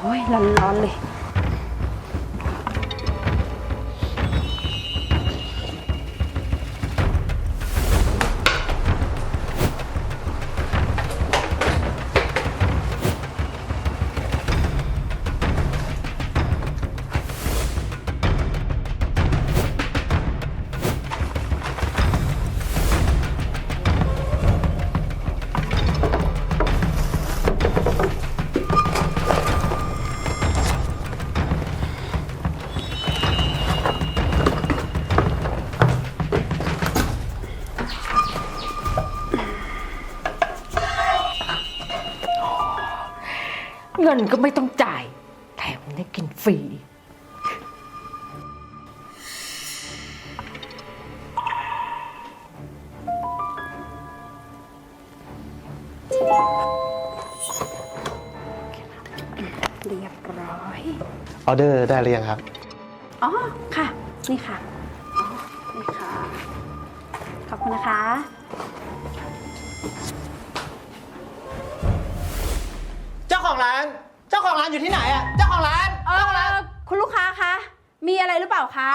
โอ้ยร้อนๆเลย เงินก็ไม่ต้องจ่าย แถมยังได้กินฟรี เรียบร้อย ออเดอร์ได้หรือยังครับ อ๋อ ค่ะ นี่ค่ะ อ๋อ นี่ค่ะ ขอบคุณนะคะ เจ้าของร้านเจ้า ของร้านอยู่ที่ไหนอะเจ้าของร้าน เออคุณลูกค้าคะ มีอะไรหรือเปล่าคะ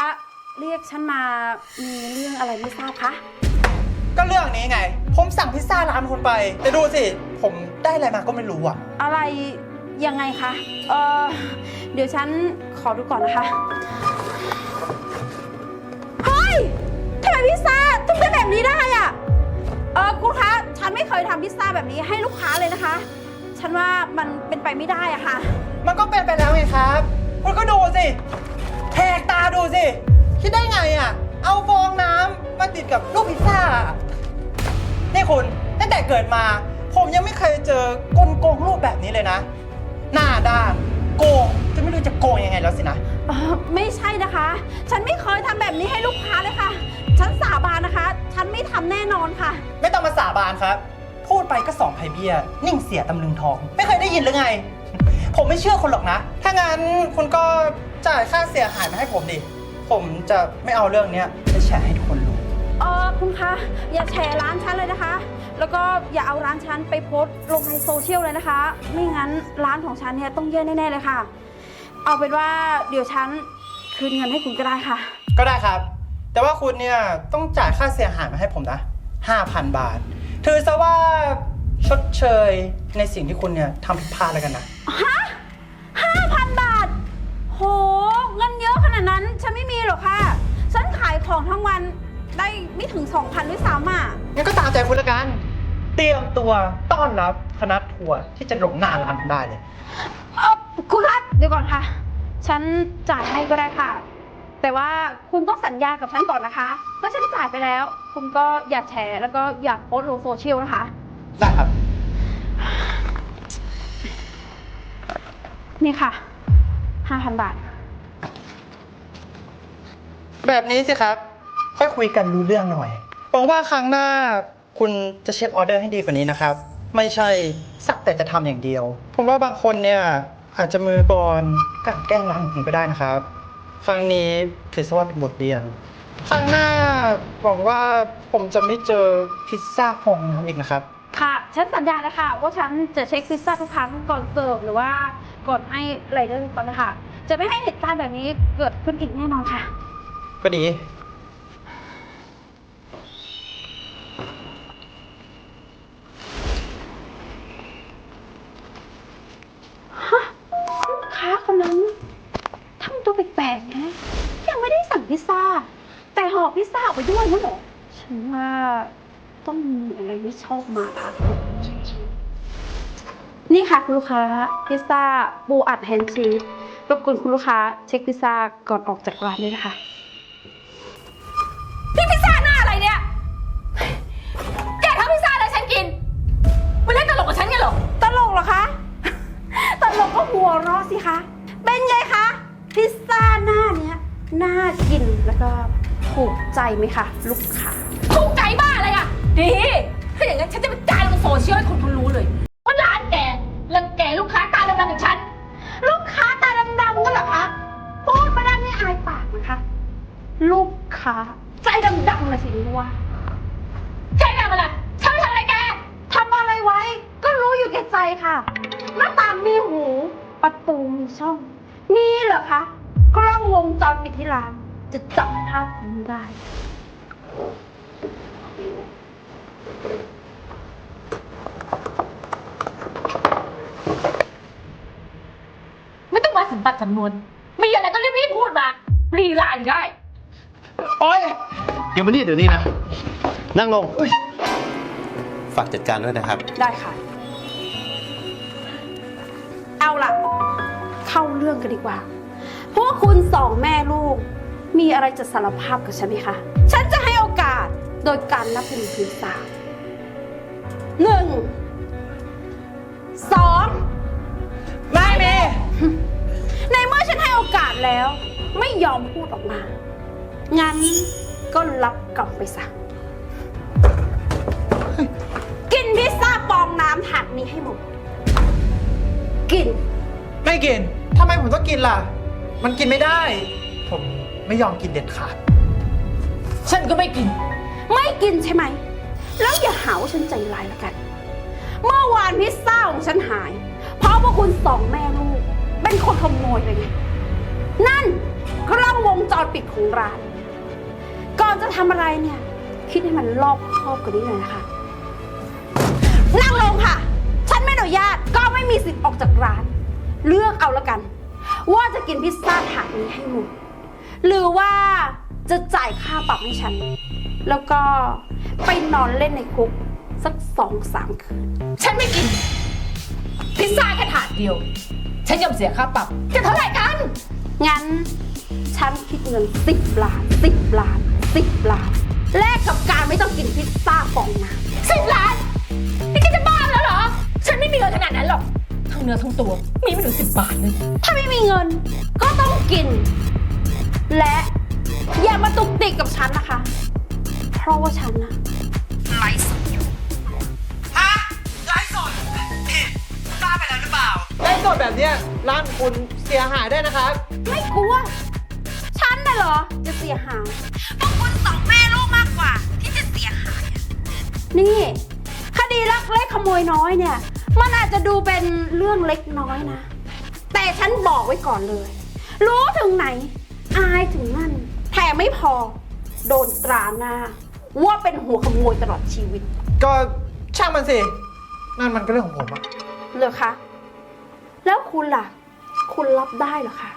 เรียกฉันมา มีเรื่องอะไรไม่ทราบคะ ก็เรื่องนี้ไง ผมสั่งพิซซ่าร้านคุณไป แต่ดูสิ ผมได้อะไรมาก็ไม่รู้อะอะไรยังไงคะ เออเดี๋ยวฉันขอดูก่อนนะคะ เฮ้ยทำไมพิซซ่าถึงเป็นแบบนี้ได้อะเออคุณคะ ฉันไม่เคยทำพิซซ่าแบบนี้ให้ลูกค้าเลยนะคะ ฉันว่ามันเป็นไปไม่ได้อะค่ะ มันก็เป็นไปแล้วไงครับคุณก็ดูสิแหกตาดูสิ คิดได้ไงอะเอาฟองน้ำมาติดกับลูกพิซซ่านี่คุณตั้งแต่เกิดมา ผมยังไม่เคยเจอกลโกงรูปแบบนี้เลยนะ หน้าด้านโกงจะไม่รู้จะโกงยังไงแล้วสินะ เอ่อไม่ใช่นะคะ ฉันไม่เคยทำแบบนี้ให้ลูกค้าเลยค่ะ ฉันสาบานนะคะ ฉันไม่ทำแน่นอนค่ะ ไม่ต้องมาสาบานครับ พูดไปก็สองไพเบี้ย นิ่งเสียตำลึงทอง ไม่เคยได้ยินหรือไง ผมไม่เชื่อคนหรอกนะ ถ้างั้นคุณก็จ่ายค่าเสียหายมาให้ผมดิ ผมจะไม่เอาเรื่องเนี้ยไปแฉให้ทุกคนรู้ เออคุณคะ อย่าแชร์ร้านฉันเลยนะคะ แล้วก็อย่าเอาร้านฉันไปโพสต์ลงในโซเชียลเลยนะคะ ไม่งั้นร้านของฉันเนี่ยต้องแย่แน่ๆเลยค่ะ เอาเป็นว่าเดี๋ยวฉันคืนเงินให้คุณก็ได้ค่ะ ก็ได้ครับ แต่ว่าคุณเนี่ยต้องจ่ายค่าเสียหายมาให้ผมนะ 5,000 บาท ถือซะว่าชดเชยในสิ่งที่คุณเนี่ยทำผิดพลาดแล้วกันนะ5,000บาท โห เงินเยอะขนาดนั้น ฉันไม่มีหรอกค่ะ ฉันขายของทั้งวันได้ไม่ถึง 2,000ด้วยซ้ำอะ งั้นก็ตามใจคุณละกัน เตรียมตัวต้อนรับคณะทัวร์ที่จะลงหน้าร้านคุณได้เลย เอ่อคุณคะเดี๋ยวก่อนค่ะ ฉันจ่ายให้ก็ได้ค่ะ แต่ว่าคุณต้องสัญญากับฉันก่อนนะคะว่าฉันจ่ายไปแล้ว คุณก็อย่าแชร์แล้วก็อย่าโพสต์ลงโซเชียลนะคะ ได้ครับ นี่ค่ะ5,000บาท แบบนี้สิครับ ค่อยคุยกันรู้เรื่องหน่อยหวังว่าครั้งหน้าคุณจะเช็คออเดอร์ให้ดีกว่านี้นะครับ ไม่ใช่สักแต่จะทำอย่างเดียว ผมว่าบางคนเนี่ยอาจจะมือบอลกลันแกล้งร้านผมก็ได้นะครับ ครั้งนี้ถือซะว่าเป็นบทเรียน ครั้งหน้าหวังว่าผมจะไม่เจอพิซซ่าฟองน้ำอีกนะครับ ค่ะ ฉันสัญญาแล้วค่ะว่าฉันจะเช็คพิซซ่าทุกครั้งก่อนเสิร์ฟหรือว่าก่อนให้อะไรเรื่องก่อนนะคะ จะไม่ให้เหตุการณ์แบบนี้เกิดขึ้นอีกแน่นอนค่ะ ก็ดี ชอบมาพากลนี่ค่ะคุณลูกค้าพิซซ่าปูอัดแฮนด์ชีสรบกวนคุณลูกค้าเช็คพิซซ่าก่อนออกจากร้านด้วยนะคะนี่พิซซ่าหน้าอะไรเนี่ย แกทำพิซซ่าอะไรฉันกินมาเล่นตลกกับฉันกันเหรอ ตลกเหรอคะ ตลกก็หัวเราะสิคะ เป็นไงคะ พิซซ่าหน้าเนี้ยน่ากินแล้วก็ถูกใจไหมคะ ลูกค้าถูกใจบ้าอะไรอะดี ถ้าอย่างนั้นฉันจะไปจ่ายลงโซเชียลให้คนเขารู้เลยว่าร้านแกรังแกลูกค้าตาดำๆอย่างฉัน ลูกค้าตาดำๆกันเหรอคะ พูดมาได้ไม่อายปากนะคะ ลูกค้าใจดำๆเลยสิรู้ว่าแกทำอะไรฉันไม่ทำอะไรแกทำอะไรไว้ ก็รู้อยู่แก่ใจค่ะ หน้าตามีหู ประตูมีช่อง นี่เหรอคะ กล้องวงจรปิดที่ร้าน จะจับภาพนี้ได้ ไม่ ต้องมาสัมปัดสำนวน มีอะไรก็รีบๆพูดมารีลานได้ โอ๊ยเดี๋ยวมานี่เดี๋ยวนี้นะ นั่งลง ฝากจัดการด้วยนะครับ ได้ค่ะ เอาล่ะ เข้าเรื่องกันดีกว่า พวกคุณสองแม่ลูก มีอะไรจะสารภาพกับฉันไหมคะ ฉันจะให้โอกาสโดยการนับเป็นถึงสามหนึ่ง อฉันให้โอกาสแล้ว ไม่ยอมพูดออกมา งั้นก็รับกลับไปซะ กินพิซซ่าปองน้ำถาดนี้ให้หมด กิน ไม่กินทำไมผมต้องกินล่ะ มันกินไม่ได้ ผมไม่ยอมกินเด็ดขาด ฉันก็ไม่กิน ไม่กินใช่ไหม แล้วอย่าหาว่าฉันใจร้ายแล้วกัน เมื่อวานพิซซ่าของฉันหาย เพราะว่าคุณสองแม่ลูก เป็นคนขโมยไปไง นั่นกล้องวงจรปิดของร้าน ก่อนจะทำอะไรเนี่ย คิดให้มันรอบคอบกว่านี้หน่อยนะคะ นั่งลงค่ะ ฉันไม่อนุญาตก็ไม่มีสิทธิ์ออกจากร้าน เลือกเอาละกัน ว่าจะกินพิซซ่าถาดนี้ให้หมดหรือว่าจะจ่ายค่าปรับให้ฉัน แล้วก็ไปนอนเล่นในคุกสักสองสามคืน ฉันไม่กิน พิซซ่าแค่ถาดเดียว ฉันยอมเสียค่าปรับจะเท่าไหร่กัน งั้น ฉันคิดเงินสิบล้านสิบล้านสิบล้านแลกกับการไม่ต้องกินพิซซ่าฟองน้สิบล้าน นี่แกจะบ้าแล้วเหรอ ฉันไม่มีเงินขนาดนั้นหรอก ทั้งเนื้อทั้งตัว มีไม่ถึงสิบบาทเลยำถ้าไม่มีเงินก็ต้องกิน และอย่ามาตุกติกกับฉันนะคะ เพราะว่าฉันนะไลฟ์สดอยู่ฮะไลฟ์สดนี่บ้า ไปแล้วหรือเปล่า ไลฟ์สดแบบเนี้ยร้านคุณเสียหายได้นะครับ ไม่กลัว ฉันน่ะเหรอ จะเสียหาย พวกคุณสองแม่ลูกมากกว่า ที่จะเสียหายอะนี่ คดีลักเล็กขโมยน้อยเนี่ย มันอาจจะดูเป็นเรื่องเล็กน้อยนะ แต่ฉันบอกไว้ก่อนเลย รู้ถึงไหน อายถึงนั่น แถมไม่พอ โดนตราหน้า ว่าเป็นหัวขโมยตลอดชีวิต ก็ช่างมันสิ นั่นมันก็เรื่องของผมอะ เหรอคะ แล้วคุณล่ะ คุณรับได้เหรอคะ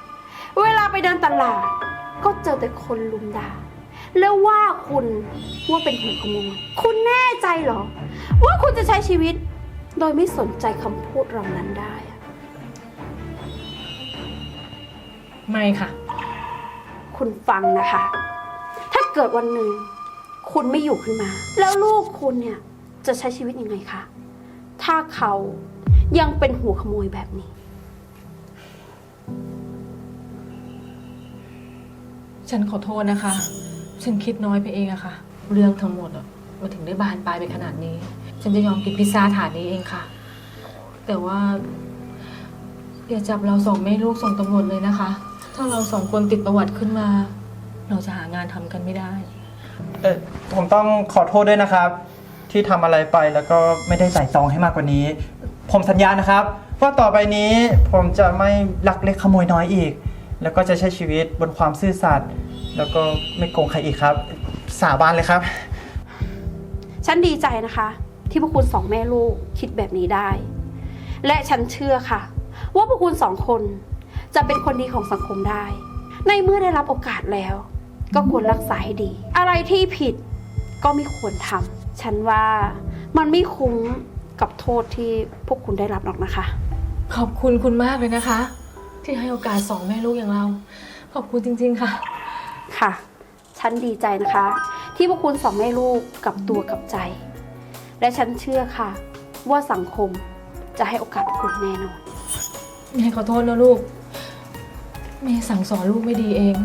เวลาไปเดินตลาด ก็เจอแต่คนลุมด่า แล้วว่าคุณว่าเป็นหัวขโมย คุณแน่ใจเหรอ ว่าคุณจะใช้ชีวิต โดยไม่สนใจคำพูดเหล่านั้นได้อะไม่ค่ะ คุณฟังนะคะ ถ้าเกิดวันหนึ่ง คุณไม่อยู่ขึ้นมา แล้วลูกคุณเนี่ย จะใช้ชีวิตยังไงคะ ถ้าเขา ยังเป็นหัวขโมยแบบนี้ ฉันขอโทษนะคะ ฉันคิดน้อยไปเองอะค่ะ เรื่องทั้งหมดอะมาถึงได้บานปลายไปขนาดนี้ ฉันจะยอมกินพิซซ่าถาดนี้เองค่ะ แต่ว่า อย่าจับเราสองแม่ลูกส่งตำรวจเลยนะคะ ถ้าเราสองคนติดประวัติขึ้นมา เราจะหางานทำกันไม่ได้ เออผมต้องขอโทษด้วยนะครับ ที่ทำอะไรไปแล้วก็ไม่ได้ใส่ตรองให้มากกว่านี้ ผมสัญญานะครับ ว่าต่อไปนี้ผมจะไม่ลักเล็กขโมยน้อยอีก แล้วก็จะใช้ชีวิตบนความซื่อสัตย์แล้วก็ไม่โกงใครอีกครับ สาบานเลยครับ ฉันดีใจนะคะ ที่พวกคุณสองแม่ลูกคิดแบบนี้ได้ และฉันเชื่อค่ะ ว่าพวกคุณสองคนจะเป็นคนดีของสังคมได้ ในเมื่อได้รับโอกาสแล้ว ก็ควรรักษาให้ดี อะไรที่ผิดก็ไม่ควรทำฉันว่ามันไม่คุ้ม กับโทษที่พวกคุณได้รับหรอกนะคะ ขอบคุณคุณมากเลยนะคะ ที่ให้โอกาสสองแม่ลูกอย่างเรา ขอบคุณจริง ๆ ค่ะ ค่ะ ฉันดีใจนะคะ ที่พวกคุณสองแม่ลูกกลับตัวกลับใจ และฉันเชื่อค่ะ ว่าสังคมจะให้โอกาสคุณแน่นอน แม่ขอโทษนะลูก แม่สั่งสอนลูกไม่ดีเอง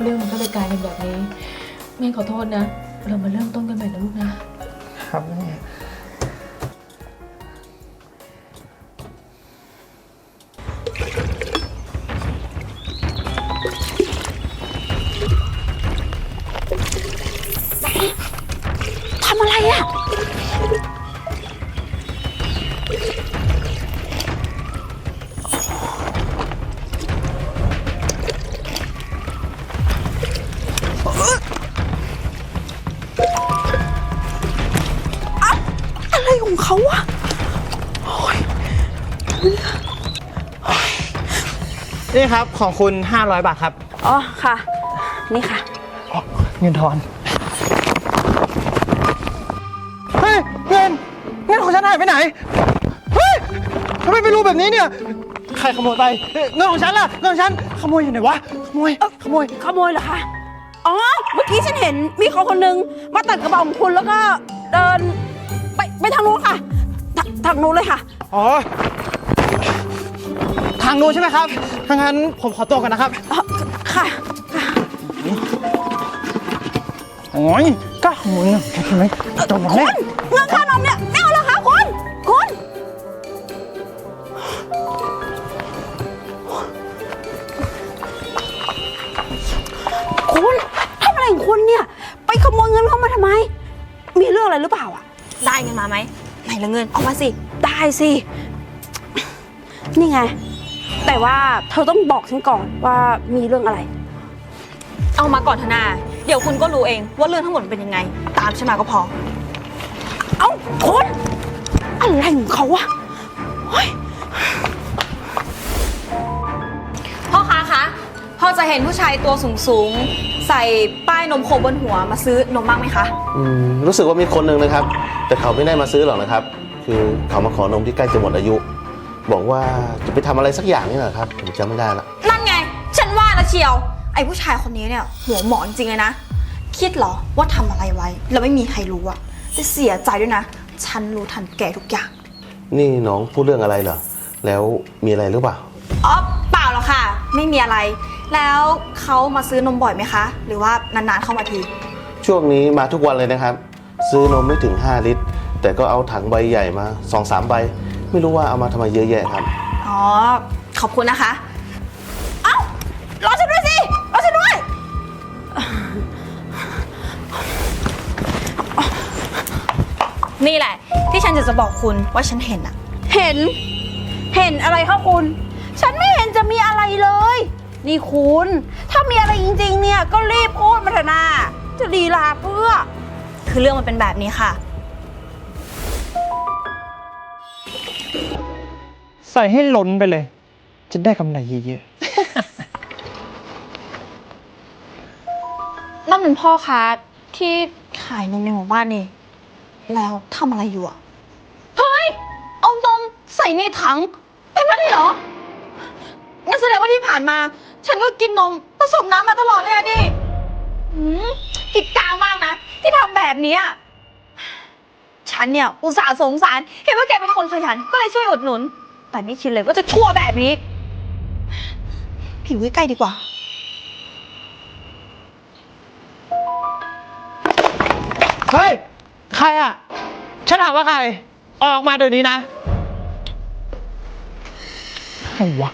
เรื่องมันก็เลยกลายเป็นแบบนี้ แม่ขอโทษนะ เรามาเริ่มต้นกันใหม่นะลูกนะ ครับแม่ นี่ครับของคุณ 500 บาทครับ อ๋อค่ะ นี่ค่ะอ๋อเงินทอน เฮ้ย เงิน เงินของฉันหายไปไหน เฮ้ยทำไมไม่รู้แบบนี้เนี่ย ใครขโมยไปเอ้ยเงินของฉันล่ะ เงินของฉัน ขโมยอยู่ไหนวะ ขโมย ขโมย ขโมยเหรอคะ อ๋อ เมื่อกี้ฉันเห็นมีคนคนหนึงมาตัดกระเป๋าของคุณแล้วก็เดิน ไปไปทางนู้นค่ะทาทางนู้นเลยค่ะ อ๋อ ทางนู้นใช่ไหมครับถ้างั้นผมขอตัวก่อนนะครับอ๋อค่ะ โอ้ยกล้าขโมยเงินใช่ไหมจงหวังคุแน่ณเงินค่านมเนี่ยไม่เอาแล้วค่ะคุณ คุณ คุณทำอะไรของคุณเนี่ย ไปขโมยเงินเขามาทำไม มีเรื่องอะไรหรือเปล่าอะ ได้เงินมาไหมไหนละเงิน เอามาสิ ได้สิ นี่ไง แต่ว่าเธอต้องบอกฉันก่อนว่ามีเรื่องอะไร เอามาก่อนธนา เดี๋ยวคุณก็รู้เองว่าเรื่องทั้งหมดมันเป็นยังไง ตามฉันมาก็พอ เอ้าคุณอะไรของเขาวะเฮ้ยพ่อค้าคะพ่อจะเห็นผู้ชายตัวสูงสูงๆใส่ป้ายนมโคบนหัวมาซื้อนมบ้างไหมคะ อืมรู้สึกว่ามีคนหนึ่งนะครับ แต่เขาไม่ได้มาซื้อหรอกนะครับ คือเขามาขอนมที่ใกล้จะหมดอายุ บอกว่าจะไปทำอะไรสักอย่างนี่แหละครับ ผมจำไม่ได้ละนั่นไง ฉันว่านะเชียว ไอ้ผู้ชายคนนี้เนี่ย หัวหมอจริงๆเลยนะ คิดเหรอว่าทำอะไรไว้ แล้วไม่มีใครรู้อะจะเสียใจด้วยนะ ฉันรู้ทันแกทุกอย่าง นี่น้องพูดเรื่องอะไรเหรอ แล้วมีอะไรหรือเปล่า อ๋อเปล่าหรอกค่ะ ไม่มีอะไร แล้วเขามาซื้อนมบ่อยไหมคะ หรือว่านานๆเข้ามาที ช่วงนี้มาทุกวันเลยนะครับ ซื้อนมไม่ถึง 5 ลิตร แต่ก็เอาถังใบใหญ่มา2อสามใบ ไม่รู้ว่าเอามาทำไมเยอะแยะครับ อ๋อ ขอบคุณนะคะ เอ้ารอฉันด้วยสิ รอฉันด้วย นี่แหละ ที่ฉันจะจะบอกคุณว่าฉันเห็นอะเห็น เห็นอะไรคะคุณ ฉันไม่เห็นจะมีอะไรเลย นี่คุณ ถ้ามีอะไรจริงๆ เนี่ย ก็รีบพูดมาเถอะนาจะลีลาเพื่อ คือเรื่องมันเป็นแบบนี้ค่ะ ใส่ให้ล้นไปเลย จะได้กำไรเยอะนั่นเป็นพ่อค้าที่ขายนมในหมู่บ้านนี่ แล้วทำอะไรอยู่อะเฮ้ย เอานมใส่ในถัง เป็นไปได้เหรอ งั้นแสดงว่าที่ผ่านมา ฉันก็กินนมผสมน้ำมาตลอดเลยอะดิหืมกิดกล้ามากนะ ที่ทำแบบนี้ยฉันเนี่ย อุตส่าห์สงสาร เห็นว่าแกเป็นคนขยัน ก็เลยช่วยอุดหนุน แต่ไม่คิดเลยว่าจะชั่วแบบนี้ ผิวใกล้ๆดีกว่าๆเฮ้ย ใครอะ ฉันถามว่าใคร ออกมาเดี๋ยวนี้นะใครวะ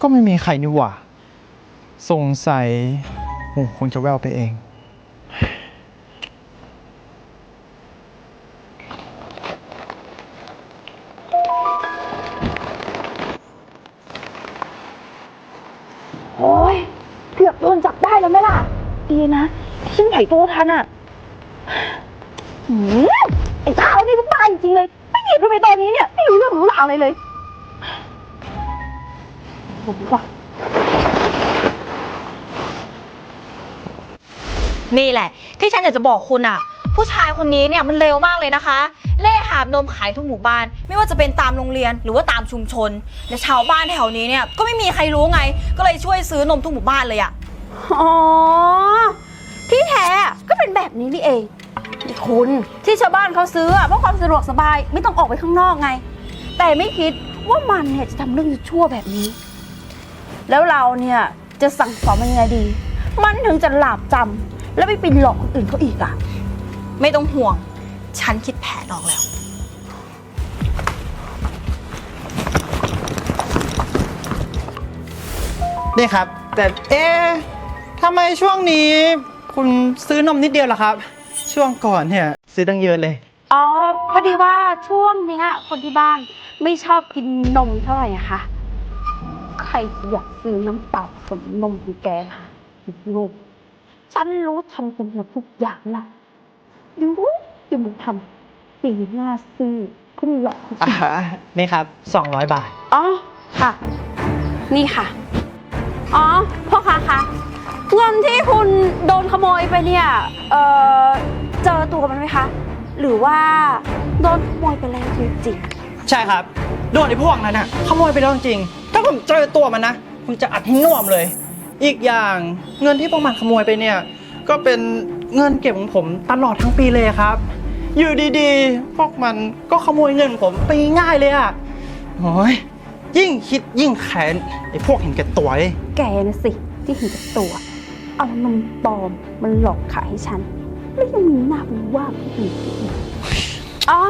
ก็ไม่มีใครนี่หว่า สงสัยหูคงจะแววไปเอง ไหวตัวทันอะหืมไอ้เท้านี่มันตายจริงๆเลย ไม่เห็นทำไมตอนนี้เนี่ยไม่รู้เรื่องรู้ราวอะไรเลยผมว่านี่แหละ ที่ฉันอยากจะบอกคุณอะ ผู้ชายคนนี้เนี่ยมันเร็วมากเลยนะคะ เล่หาบนมขายทุกหมู่บ้าน ไม่ว่าจะเป็นตามโรงเรียนหรือว่าตามชุมชน และชาวบ้านแถวนี้เนี่ยก็ไม่มีใครรู้ไง ก็เลยช่วยซื้อนมทุกหมู่บ้านเลยอะอ๋อ ที่แท้ก็เป็นแบบนี้นี่เองนี่คุณที่ชาวบ้านเขาซื้ออะเพราะความสะดวกสบายไม่ต้องออกไปข้างนอกไง แต่ไม่คิดว่ามันเนี่ยจะทำเรื่องชั่วแบบนี้ แล้วเราเนี่ยจะสั่งสอนมันยังไงดี มันถึงจะหลาบจำแล้วไม่ไปหลอกคนอื่นเขาอีกอะไม่ต้องห่วง ฉันคิดแผนออกแล้ว นี่ครับ แต่เอ๊ะทำไมช่วงนี้ คุณซื้อนมนิดเดียวล่ะครับ ช่วงก่อนเนี่ย ซื้อตั้งเยอะเลย อ๋อ พอดีว่าช่วงเนี้ยคนที่บ้านไม่ชอบกินนมเท่าไหร่อะค่ะ ใครจะอยากซื้อน้ำเปล่าผสมนมของแกค่ะลูกฉันรู้ทำเป็นหมดทุกอย่างละดูดูมันทสีหน้าซื่อคุณหลอกอ่านี่ครับ 200 บาท อ๋อ ค่ะ นี่ค่ะ อ๋อ พ่อค้าคะ เงินที่คุณโดนขโมยไปเนี่ย เอ่อเจอตัวมันไหมคะ หรือว่าโดนขโมยไปแล้วจริงใช่ครับ โดนไอ้พวกนั้นน่ะขโมยไปแล้วจริงๆถ้าผมเจอตัวมันนะ ผมจะอัดให้น่วมเลย อีกอย่างเงินที่พวกมันขโมยไปเนี่ย ก็เป็นเงินเก็บของผมตลอดทั้งปีเลยครับ อยู่ดีๆ พวกมันก็ขโมยเงินผมไปง่ายเลยอะโอ้ยยิ่งคิดยิ่งแค้นไอ้พวกเห็นแก่ตัวเลยๆ แกนะสิ ที่เห็นกับตัว เอานมปลอมมันหลอกขายให้ฉัน แล้วยังมีหน้าไปว่าผู้อื่นอีกอ๋อ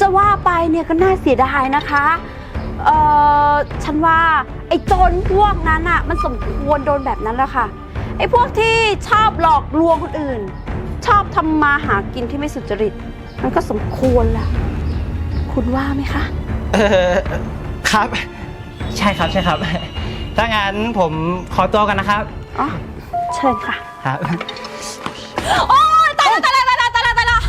จะว่าไปเนี่ยก็น่าเสียดายนะคะ เอ่อ ฉันว่าไอ้โจรพวกนั้นอะมันสมควรโดนแบบนั้นแหละค่ะ ไอ้พวกที่ชอบหลอกลวงคนอื่น ชอบทำมาหากินที่ไม่สุจริต มันก็สมควรแหละคุณว่าไหมคะ เออครับ ใช่ครับใช่ครับ ถ้างั้นผมขอตัวกันนะครับ อ๋อ เชิญค่ะ ครับ โอ้ยตายแล้วตายแล้วตายแล้วตายแล้วตายแล้ว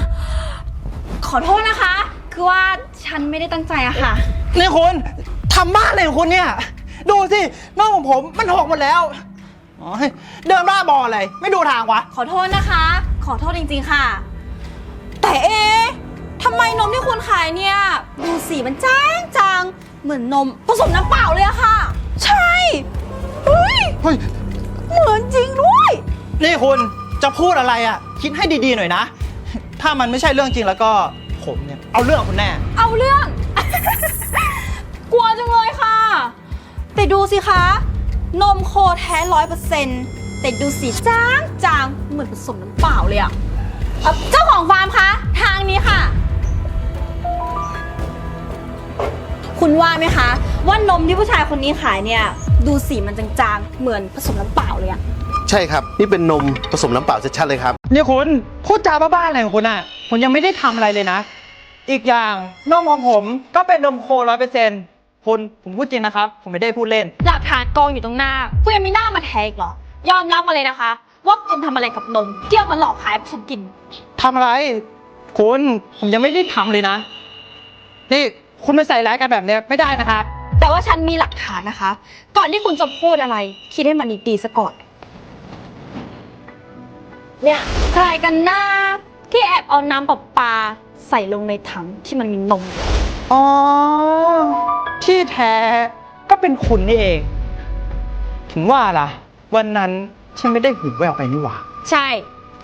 ขอโทษนะคะ คือว่าฉันไม่ได้ตั้งใจอะค่ะ นี่คุณทำบ้าอะไรของคุณเนี่ย ดูสิน้องของผมมันหกหมดแล้วโอ้ยเดินบ้าบออะไรไม่ดูทางวะ ขอโทษนะคะ ขอโทษจริงๆค่ะ แต่เอ๊ะทำไมนมที่คุณขายเนี่ย ดูสีมันจางจางๆเหมือนนมผสมน้ำเปล่าเลยอะค่ะ ใช่เฮ้ย เฮ้ย เหมือนจริงด้วย นี่คุณจะพูดอะไรอะ คิดให้ดีๆหน่อยนะ ถ้ามันไม่ใช่เรื่องจริงแล้วก็ผมเนี่ยเอาเรื่องคุณแน่ เอาเรื่อง กลัวจังเลยค่ะ แต่ดูสิคะ นมโคแท้ร้อยเปอร์เซ็นต์แต่ดูสีจางจางๆเหมือนผสมน้ำเปล่าเลยอะเอ่อเจ้าของฟาร์มคะ ทางนี้ค่ะ คุณว่าไหมคะ ว่านมที่ผู้ชายคนนี้ขายเนี่ย ดูสีมันจางๆ เหมือนผสมน้ำเปล่าเลยอะ ใช่ครับ นี่เป็นนมผสมน้ำเปล่าชัดๆเลยครับนี่คุณพูดจาบ้าๆอะไรของคุณอะผมยังไม่ได้ทำอะไรเลยนะ อีกอย่างนมของผมก็เป็นนมโคร้อยเปอร์เซ็นต์คุณผมพูดจริงนะครับ ผมไม่ได้พูดเล่น หลักฐานกองอยู่ตรงหน้าคุณยังมีหน้ามาแทกเหรอ ยอมรับมาเลยนะคะ ว่าคุณทำอะไรกับนมเที่ยวมาหลอกขายให้ฉันกิน ทำอะไร คุณผมยังไม่ได้ทำเลยนะ นี่คุณไม่ใส่ร้ายกันแบบเนี้ยไม่ได้นะครับ แต่ว่าฉันมีหลักฐานนะคะ ก่อนที่คุณจะพูดอะไร คิดให้มันดีๆซะก่อน เนี่ยใครกันหน้าที่แอบเอาน้ำประปาใส่ลงในถังที่มันมีนมอยู่อ๋อ ที่แท้ก็เป็นคุณนี่เอง ถึงว่าล่ะ วันนั้นฉันไม่ได้หูแววไปนี่หว่า ใช่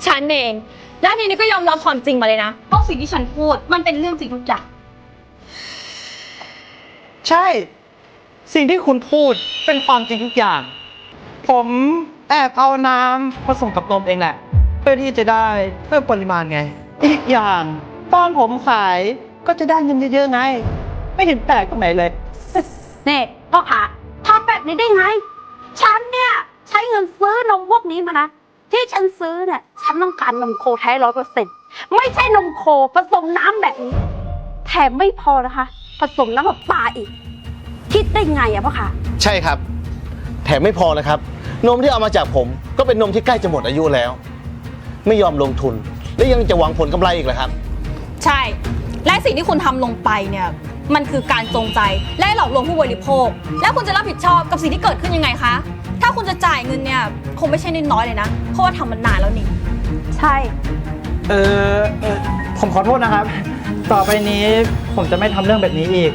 ฉันเอง และทีนี้ก็ยอมรับความจริงมาเลยนะว่าสิ่งที่ฉันพูดมันเป็นเรื่องจริงทุกอย่างใช่ สิ่งที่คุณพูดเป็นความจริงทุกอย่าง ผมแอบเอาน้ำผสมกับนมเองแหละ เพื่อที่จะได้เพิ่มปริมาณไง อีกอย่างตอนผมขายก็จะได้เงินเยอะๆไง ไม่เห็นแปลกตรงไหนเลยเนี่ยพ่อขาทำแบบนี้ได้ไง ฉันเนี่ยใช้เงินซื้อนมพวกนี้มานะที่ฉันซื้อเนี่ยฉันต้องการนมโคแท้ร้อยเปอร์เซ็นต์ไม่ใช่นมโคผสมน้ำแบบนี้ แถมไม่พอนะคะ ผสมน้ำแบบปลาอีก คิดได้ไงอะพ่อขาใช่ครับ แถมไม่พอนะครับ นมที่เอามาจากผมก็เป็นนมที่ใกล้จะหมดอายุแล้ว ไม่ยอมลงทุน และยังจะหวังผลกำไรอีกเหรอครับ ใช่ และสิ่งที่คุณทำลงไปเนี่ย มันคือการจงใจและหลอกลวงผู้บริโภค แล้วคุณจะรับผิดชอบกับสิ่งที่เกิดขึ้นยังไงคะ ถ้าคุณจะจ่ายเงินเนี่ย คงไม่ใช่น้อยๆเลยนะ เพราะว่าทำมันนานแล้วนี่ ใช่ เออเออผมขอโทษนะครับ ต่อไปนี้ผมจะไม่ทำเรื่องแบบนี้อีก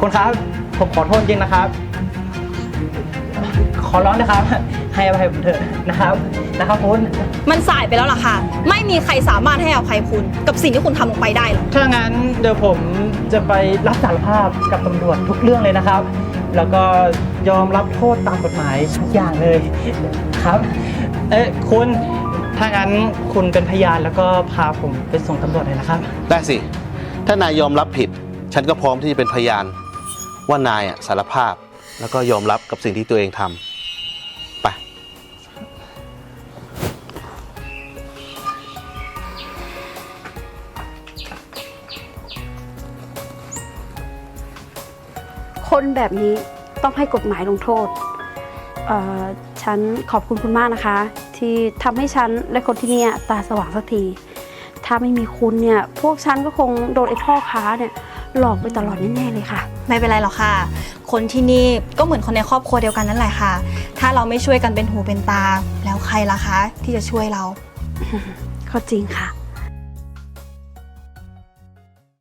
คุณครับ ผมขอโทษจริงนะครับ ขอร้องนะครับ ให้อภัยผมเถอะนะครับนะครับคุณมันสายไปแล้วล่ะค่ะ ไม่มีใครสามารถให้อภัยคุณกับสิ่งที่คุณทำลงไปได้หรอกถ้างั้นเดี๋ยวผมจะไปรับสารภาพกับตำรวจทุกเรื่องเลยนะครับ แล้วก็ยอมรับโทษตามกฎหมายทุกอย่างเลยครับ เอ๊ะคุณถ้างั้นคุณเป็นพยานแล้วก็พาผมไปส่งตำรวจเลยนะครับ ได้สิ ถ้านายยอมรับผิด ฉันก็พร้อมที่จะเป็นพยาน ว่านายอะสารภาพ แล้วก็ยอมรับกับสิ่งที่ตัวเองทำ คนแบบนี้ต้องให้กฎหมายลงโทษเอ่อฉันขอบคุณคุณมากนะคะ ที่ทำให้ฉันและคนที่เนี่ยตาสว่างสักที ถ้าไม่มีคุณเนี่ย พวกฉันก็คงโดนไอ้พ่อค้าเนี่ยหลอกไปตลอดแน่ๆเลยค่ะ ไม่เป็นไรหรอกค่ะ คนที่นี่ก็เหมือนคนในครอบครัวเดียวกันนั่นแหละค่ะ ถ้าเราไม่ช่วยกันเป็นหูเป็นตา แล้วใครล่ะคะ ที่จะช่วยเรา ก็จริงค่ะ